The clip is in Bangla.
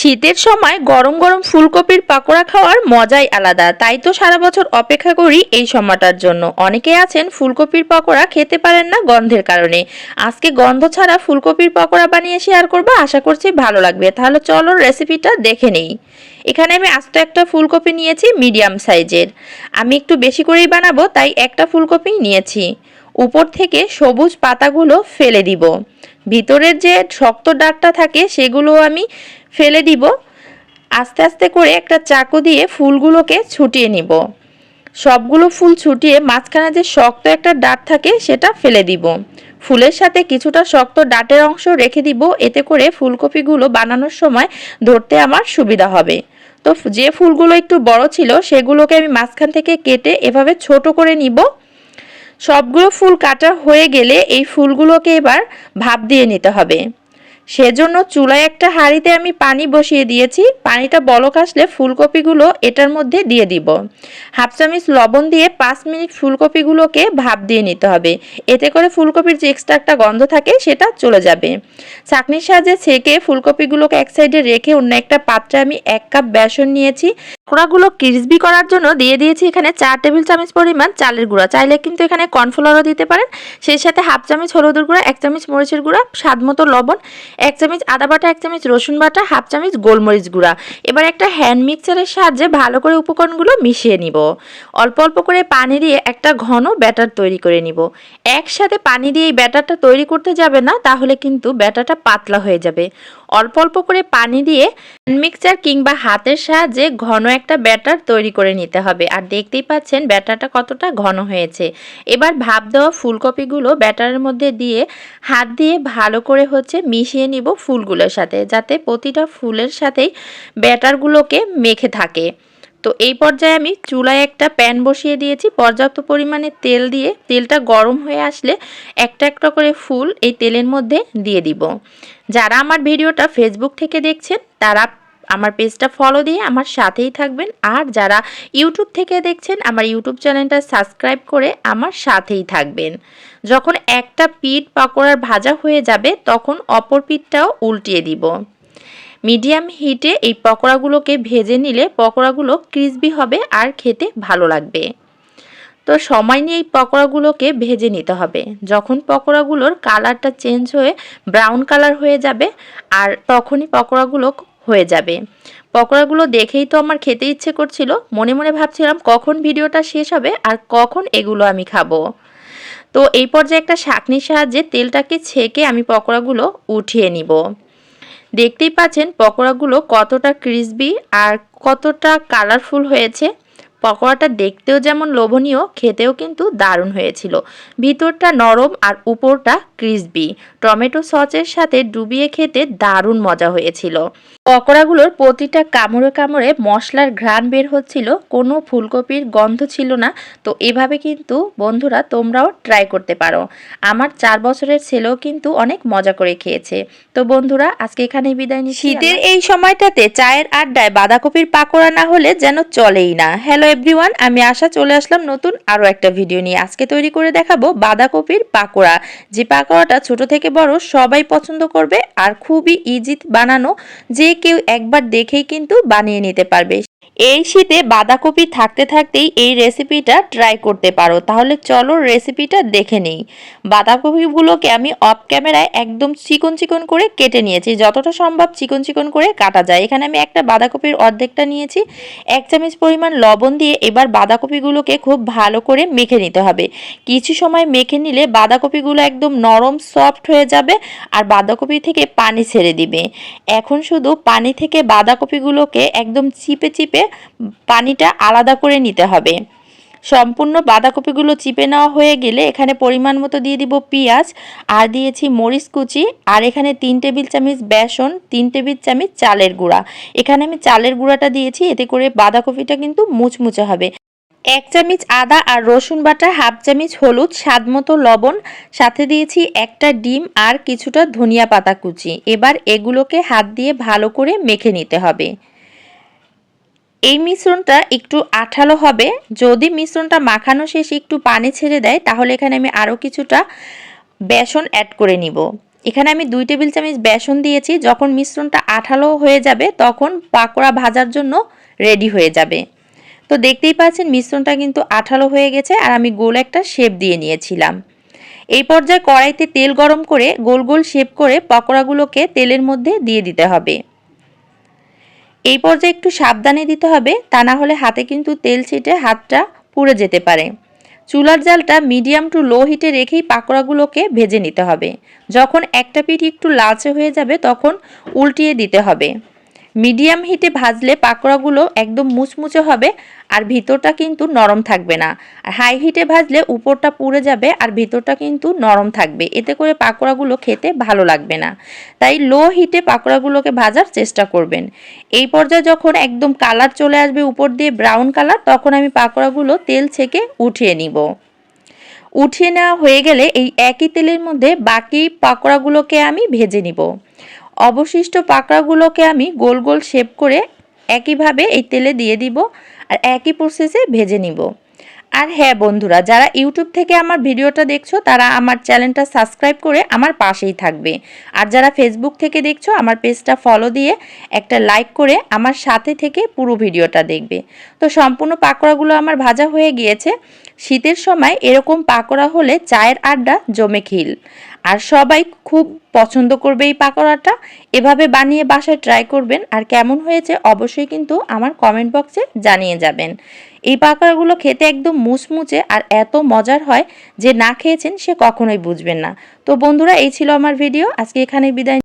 শীতের সময় গরম গরম ফুলকপির পাকোড়া খাওয়ার মজাই আলাদা। তাই তো সারা বছর অপেক্ষা করি এই সময়টার জন্য। অনেকে আছেন ফুলকপির পাকোড়া খেতে পারেন না গন্ধের কারণে। আজকে গন্ধ ছাড়া ফুলকপির পাকোড়া বানিয়ে শেয়ার করব, আশা করছি ভালো লাগবে। তাহলে চলো রেসিপিটা দেখে নেই। এখানে আমি আস্ত একটা ফুলকপি নিয়েছি মিডিয়াম সাইজের আমি একটু বেশি করেই বানাবো, তাই একটা ফুলকপি নিয়েছি। উপর থেকে সবুজ পাতাগুলো ফেলে দিব। ভিতরের যে শক্ত ডাকটা থাকে, সেগুলো আমি ফেলে দিব। আস্তে আস্তে করে একটা চাকু দিয়ে ফুলগুলোকে ছুটিয়ে নিব। সবগুলো ফুল ছুটিয়ে মাঝখানে যে শক্ত একটা ডাট থাকে সেটা ফেলে দিব। ফুলের সাথে কিছুটা শক্ত ডাটের অংশ রেখে দিব। এতে করে ফুলকপিগুলো বানানোর সময় ধরতে আমার সুবিধা হবে। তো যে ফুলগুলো একটু বড় ছিল সেগুলোকে আমি মাঝখান থেকে কেটে এভাবে ছোট করে নিব। সবগুলো ফুল কাটা হয়ে গেলে এই ফুলগুলোকে এবার ভাপ দিয়ে নিতে হবে। সেজন্য চুলায় একটা হাঁড়িতে আমি পানি বসিয়ে দিয়েছি। পানিটা বলক আসলে ফুলকপিগুলো এটার মধ্যে দিয়ে দিব। হাফ চামচ লবণ দিয়ে পাঁচ মিনিট ফুলকপিগুলোকে ভাপ দিয়ে নিতে হবে। এতে করে ফুলকপির যে এক্সট্রা একটা গন্ধ থাকে সেটা চলে যাবে। চাকনির সাহায্যে ছেঁকে ফুলকপিগুলোকে এক সাইডে রেখে অন্য একটা পাত্রে আমি এক কাপ বেসন নিয়েছি। কোড়াগুলো ক্রিসপি করার জন্য দিয়ে দিয়েছি এখানে চার টেবিল চামচ পরিমাণ চালের গুঁড়া। চাইলে কিন্তু এখানে কর্নফ্লাওয়ারও দিতে পারেন। সেই সাথে হাফ চামচ হলুদের গুঁড়া, এক চামচ মরিচের গুঁড়া, স্বাদ মতো লবণ, এক চামচ আদা বাটা, এক চামচ রসুন বাটা, হাফ চামচ গোলমরিচ গুঁড়া। এবার একটা হ্যান্ড মিক্সারের সাহায্যে ভালো করে উপকরণগুলো মিশিয়ে নিব। অল্প অল্প করে পানি দিয়ে একটা ঘন ব্যাটার তৈরি করে নিব। একসাথে পানি দিয়ে এই ব্যাটারটা তৈরি করতে যাবে না, তাহলে কিন্তু ব্যাটারটা পাতলা হয়ে যাবে। অল্প অল্প করে পানি দিয়ে মিক্সচার কিংবা হাতের সাহায্যে ঘন একটা ব্যাটার তৈরি করে নিতে হবে। আর দেখতেই পাচ্ছেন ব্যাটারটা কতটা ঘন হয়েছে। এবার ভাপ দেওয়া ফুলকপিগুলো ব্যাটারের মধ্যে দিয়ে হাত দিয়ে ভালো করে হচ্ছে মিশিয়ে নিব ফুলগুলোর সাথে, যাতে প্রতিটা ফুলের সাথেই ব্যাটারগুলোকে মেখে থাকে। তো এই পর্যায়ে আমি চুলায় একটা প্যান বসিয়ে দিয়েছি। পর্যাপ্ত পরিমাণে তেল দিয়ে, তেলটা গরম হয়ে আসলে একটা একটা করে ফুল এই তেলের মধ্যে দিয়ে দিব। যারা আমার ভিডিওটা ফেসবুক থেকে দেখছেন, তারা আমার পেজটা ফলো দিয়ে আমার সাথেই থাকবেন। আর যারা ইউটিউব থেকে দেখছেন, আমার ইউটিউব চ্যানেলটা সাবস্ক্রাইব করে আমার সাথেই থাকবেন। যখন একটা পিঠ পাকোড়ার ভাজা হয়ে যাবে, তখন অপর পিঠটাও উল্টিয়ে দিব। মিডিয়াম হিটে এই পকোড়াগুলোকে ভেজে নিলে পকোড়াগুলো ক্রিসপি হবে আর খেতে ভালো লাগবে। তো সময় নিয়ে এই পকোড়াগুলোকে ভেজে নিতে হবে। যখন পকোড়াগুলোর কালারটা চেঞ্জ হয়ে ব্রাউন কালার হয়ে যাবে, আর তখনই পকোড়াগুলো হয়ে যাবে। পকোড়াগুলো দেখেই তো আমার খেতে ইচ্ছে করছিল। মনে মনে ভাবছিলাম কখন ভিডিওটা শেষ হবে আর কখন এগুলো আমি খাব। তো এই পর্যায়ে একটা শাকনির সাহায্যে তেলটাকে ছেঁকে আমি পকোড়াগুলো উঠিয়ে নিব। দেখতেই পাচ্ছেন পকোড়াগুলো কতটা ক্রিসপি আর কতটা কালারফুল হয়েছে। পকোড়াটা দেখতেও যেমন লোভনীয়, খেতেও কিন্তু দারুণ হয়েছিল। ভিতরটা নরম আর উপরটা ক্রিসপি টমেটো সসের সাথে ডুবিয়ে খেতে দারুণ মজা হয়েছিল। পকোড়াগুলোর প্রতিটা কামড়ে কামড়ে মশলার ঘ্রাণ বের হচ্ছিল, কোনো ফুলকপির গন্ধ ছিল না। তো এভাবে কিন্তু বন্ধুরা তোমরাও ট্রাই করতে পারো। আমার চার বছরের ছেলেও কিন্তু অনেক মজা করে খেয়েছে। তো বন্ধুরা, আজকে এখানে বিদায় নিচ্ছি। শীতের এই সময়টাতে চায়ের আড্ডায় বাঁধাকপির পাকোড়া না হলে যেন চলেই না। হ্যালো এভরিওয়ান আমি আশা চলে আসলাম নতুন আরও একটা ভিডিও নিয়ে। আজকে তৈরি করে দেখাবো বাঁধাকপির পাকোড়া। যে পাকোড়াটা ছোট থেকে বড় সবাই পছন্দ করবে আর খুবই ইজি বানানো। যে কেউ একবার দেখেই কিন্তু বানিয়ে নিতে পারবে। এই শীতে বাঁধাকপি থাকতে থাকতেই এই রেসিপিটা ট্রাই করতে পারো। তাহলে চলো রেসিপিটা দেখে নেই। বাঁধাকপিগুলোকে আমি অফ ক্যামেরায় একদম চিকন চিকন করে কেটে নিয়েছি। যতটা সম্ভব চিকন চিকন করে কাটা যায়। এখানে আমি একটা বাঁধাকপির অর্ধেকটা নিয়েছি। এক চামচ পরিমাণ লবণ দিয়ে এবার বাঁধাকপিগুলোকে খুব ভালো করে মেখে নিতে হবে। কিছু সময় মেখে নিলে বাঁধাকপিগুলো একদম নরম সফট হয়ে যাবে আর বাঁধাকপি থেকে পানি ছেড়ে দিবে। এখন শুধু পানি থেকে বাঁধাকপিগুলোকে একদম চিপে চিপে পানিটা আলাদা করে নিতে হবে। সম্পূর্ণ বাঁধাকপিগুলো চিপে নেওয়া হয়ে গেলে এখানে পরিমাণ মতো দিয়ে দিব পেঁয়াজ, আর দিয়েছি মরিচ কুচি, আর এখানে তিন টেবিল চামচ বেসন, তিন টেবিল চামচ চালের গুঁড়া। এখানে আমি চালের গুঁড়াটা দিয়েছি, এতে করে বাঁধাকপিটা কিন্তু মুচমুচে হবে। এক চামচ আদা আর রসুন বাটা, হাফ চামচ হলুদ, স্বাদ মতো লবণ, সাথে দিয়েছি একটা ডিম আর কিছুটা ধনিয়া পাতা কুচি। এবার এগুলোকে হাত দিয়ে ভালো করে মেখে নিতে হবে। এই মিশ্রণটা একটু আঠালো হবে। যদি মিশ্রণটা মাখানো শেষে একটু পানি ছেড়ে দেয়, তাহলে এখানে আমি আরও কিছুটা বেসন অ্যাড করে নিব। এখানে আমি দুই টেবিল চামচ বেসন দিয়েছি। যখন মিশ্রণটা আঠালো হয়ে যাবে, তখন পাকোড়া ভাজার জন্য রেডি হয়ে যাবে। তো দেখতেই পাচ্ছেন, মিশ্রণটা কিন্তু আঠালো হয়ে গেছে আর আমি গোল একটা শেপ দিয়ে নিয়েছিলাম। এই পর্যায়ে কড়াইতে তেল গরম করে গোল গোল শেপ করে পকোড়াগুলোকে তেলের মধ্যে দিয়ে দিতে হবে। এই পর্যায়ে একটু সাবধানে দিতে হবে, তা না হলে হাতে কিন্তু তেল ছিটে হাতটা পুড়ে যেতে পারে। চুলার জালটা মিডিয়াম টু লো হিটে রেখেই পাকোড়াগুলোকে ভেজে নিতে হবে। যখন একটা পিঠ একটু লালচে হয়ে যাবে, তখন উল্টিয়ে দিতে হবে। মিডিয়াম হিটে ভাজলে পাকোড়াগুলো একদম মুচমুচে হবে আর ভিতরটা কিন্তু নরম থাকবে না। আর হাই হিটে ভাজলে উপরটা পুড়ে যাবে আর ভিতরটা কিন্তু নরম থাকবে। এতে করে পাকোড়াগুলো খেতে ভালো লাগবে না। তাই লো হিটে পাকোড়াগুলোকে ভাজার চেষ্টা করবেন। এই পর্যায়ে যখন একদম কালার চলে আসবে উপর দিয়ে ব্রাউন কালার তখন আমি পাকোড়াগুলো তেল ছেঁকে উঠিয়ে নিব। উঠিয়ে নেওয়া হয়ে গেলে এই একই তেলের মধ্যে বাকি পাকোড়াগুলোকে আমি ভেজে নিব। অবশিষ্ট পাকড়াগুলোকে আমি গোল গোল শেপ করে একইভাবে এই তেলে দিয়ে দিব আর একই প্রসেসে ভেজে নিব। আর হ্যাঁ বন্ধুরা, যারা ইউটিউব থেকে আমার ভিডিওটা দেখছ, তারা আমার চ্যানেলটা সাবস্ক্রাইব করে আমার পাশেই থাকবে। আর যারা ফেসবুক থেকে দেখছ, আমার পেজটা ফলো দিয়ে একটা লাইক করে আমার সাথে থেকে পুরো ভিডিওটা দেখবে। তো সম্পূর্ণ পাকোড়াগুলো আমার ভাজা হয়ে গিয়েছে। শীতের সময় এরকম পাকোড়া হলে চায়ের আড্ডা জমে খিল। আর সবাই খুব পছন্দ করবে এই পাকোড়াটা। এভাবে বানিয়ে বাসায় ট্রাই করবেন। আর কেমন হয়েছে অবশ্যই কিন্তু আমার কমেন্ট বক্সে জানিয়ে যাবেন। এই পাকোড়াগুলো খেতে একদম মুচমুচে আর এত মজার হয় যে না খেয়েছেন সে কখনোই বুঝবেন না। তো বন্ধুরা, এই ছিল আমার ভিডিও। আজকে এখানে বিদায়